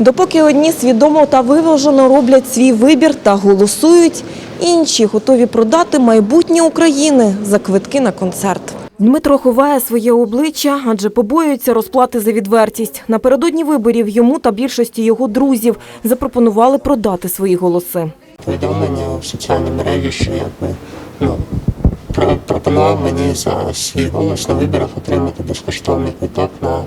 Допоки одні свідомо та виважено роблять свій вибір та голосують, інші готові продати майбутнє України за квитки на концерт. Дмитро ховає своє обличчя, адже побоюється розплати за відвертість. Напередодні виборів йому та більшості його друзів запропонували продати свої голоси. повідомлення в соціальній мережі, що якби ну, пропонував мені за свій голос на виборах отримати безкоштовний квиток на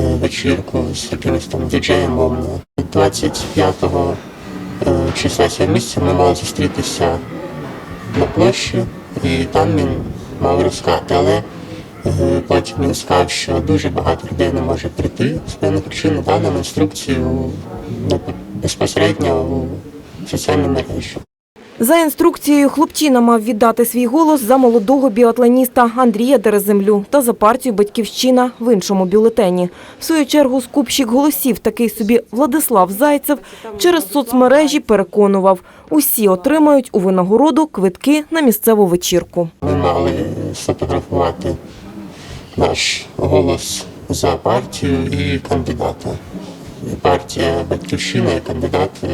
вечірку з якимось там діджеєм мовно. 25 е, числа цього місяця ми мали зустрітися на площі, і там він мав розказати, але е, потім він сказав, що дуже багато людей не може прийти з певних причин нам інструкцію ну, безпосередньо у соціальній мережі. За інструкцією, хлопчина мав віддати свій голос за молодого біатлоніста Андрія Дереземлю та за партію «Батьківщина» в іншому бюлетені. В свою чергу скупщик голосів, такий собі Владислав Зайцев, через соцмережі переконував – усі отримають у винагороду квитки на місцеву вечірку. Ми мали сфотографувати наш голос за партію і кандидата. Партія Батьківщина і кандидат е.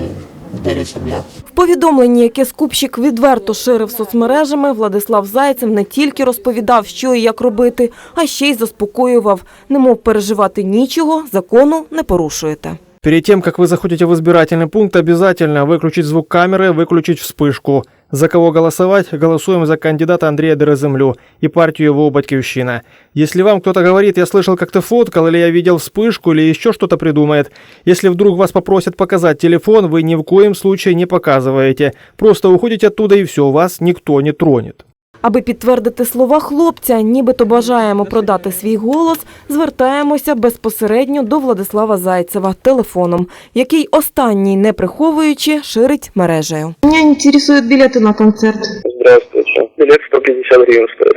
В повідомленні, яке скупщик відверто ширив соцмережами, Владислав Зайцев не тільки розповідав, що і як робити, а ще й заспокоював. Немов переживати нічого, закону не порушуєте. Перед тем, как вы заходите в избирательный пункт, обязательно выключить звук камеры, выключить вспышку. За кого голосовать? Голосуем за кандидата Андрея Дереземлю и партию его «Батькивщина». Если вам кто-то говорит, я слышал, как ты фоткал, или я видел вспышку, или еще что-то придумает, если вдруг вас попросят показать телефон, вы ни в коем случае не показываете. Просто уходите оттуда и все, вас никто не тронет. Аби підтвердити слова хлопця, нібито бажаємо продати свій голос, звертаємося безпосередньо до Владислава Зайцева телефоном, який останній, не приховуючи, ширить мережею. Мене інтересують білети на концерт. Здравствуйте. Билет 150 гривен стоит.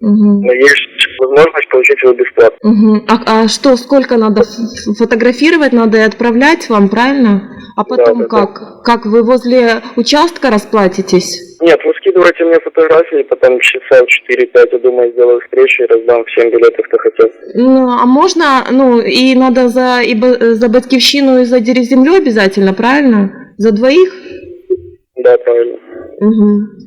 Угу. Но есть возможность получить его бесплатно. Угу. А, а что, сколько надо ф- фотографировать, надо и отправлять вам, правильно? А потом Да, да, да. как? Как вы возле участка расплатитесь? Нет, вы скидываете мне фотографии, потом часа в 4-5, я думаю, сделаю встречу и раздам всем билеты, кто хотел. Ну, а можно, ну, и надо за, и ба- за Батькивщину и за Дереземлю обязательно, правильно? За двоих? Да, правильно. Угу.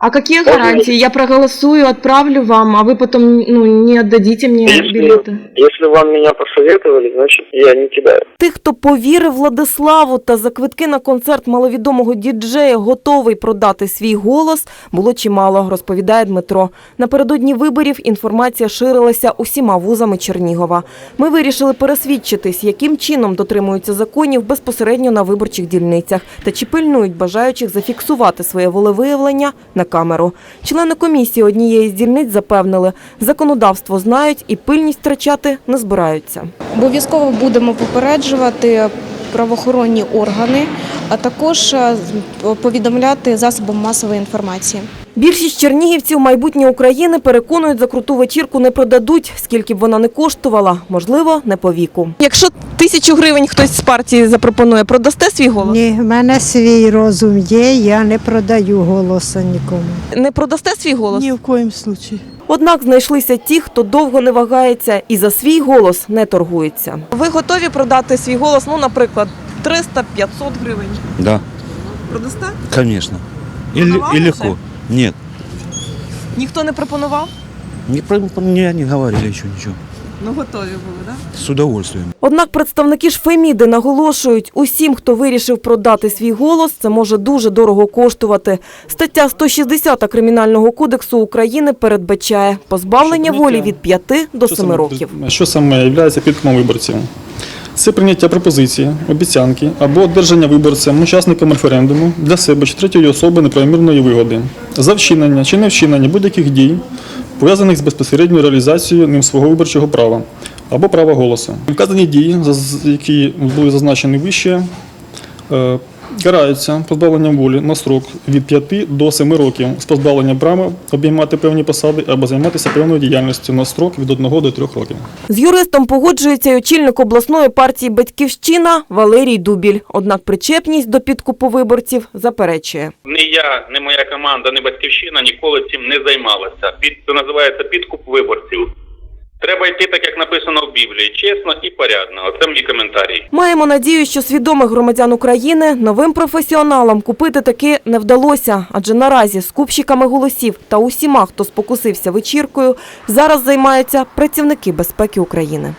А какие гарантии? Я проголосую, отправлю вам, а вы потом ну, не отдадите мне Если, билеты. если вам меня посоветовали, значит, я не кидаю. Тих, хто повірив Владиславу та за квитки на концерт маловідомого діджея готовий продати свій голос, було чимало, розповідає Дмитро. Напередодні виборів інформація ширилася усіма вузами Чернігова. Ми вирішили пересвідчитись, яким чином дотримуються законів безпосередньо на виборчих дільницях та чи пильнують бажаючих зафіксувати своє волевиявлення на камеру. Члени комісії однієї з дільниць запевнили, законодавство знають і пильність втрачати не збираються. Обов'язково будемо попереджувати правоохоронні органи, а також е, повідомляти засобам масової інформації. Більшість чернігівців майбутнє України переконують, за круту вечірку не продадуть, скільки б вона не коштувала, можливо, не по віку. Якщо тисячу гривень хтось з партії запропонує, продасте свій голос? Ні, в мене свій розум є, я не продаю голоса нікому. Не продасте свій голос? Ни в коем случае. Однак знайшлися ті, хто довго не вагається і за свій голос не торгується. Ви готові продати свій голос, ну, наприклад, 300-500 гривень? Да, Продасте? ле- Продавали и легко. Нет, Ніхто не пропонував? не, про- не, не говорили еще ничего. Ну, готові були, так? С удовольствием. Однак представники ж Феміди наголошують, усім, хто вирішив продати свій голос, це може дуже дорого коштувати. Стаття 160 Кримінального кодексу України передбачає позбавлення волі від 5 до Що 7 саме- років. Що саме є підкупом виборців? Це прийняття пропозиції, обіцянки або одержання виборцем, учасником референдуму для себе чи третьої особи неправомірної вигоди за вчинення чи не вчинення будь-яких дій, пов'язаних з безпосередньою реалізацією ним свого виборчого права або права голосу. Вказані дії, які були зазначені вище, е, караються позбавленням волі на строк від 5 до 7 років з позбавленням права обіймати певні посади або займатися певною діяльністю на строк від 1 до 3 років. З юристом погоджується й очільник обласної партії «Батьківщина» Валерій Дубіль. Однак причепність до підкупу виборців заперечує. Ні я, ні моя команда, ні батьківщина ніколи цим не займалася. Під це називається підкуп виборців. Треба йти так, як написано в Біблії, чесно і порядно. Це мій коментарі. Маємо надію, що свідомих громадян України новим професіоналам купити таки не вдалося, адже наразі скупщиками голосів та усіма, хто спокусився вечіркою, зараз займаються працівники безпеки України.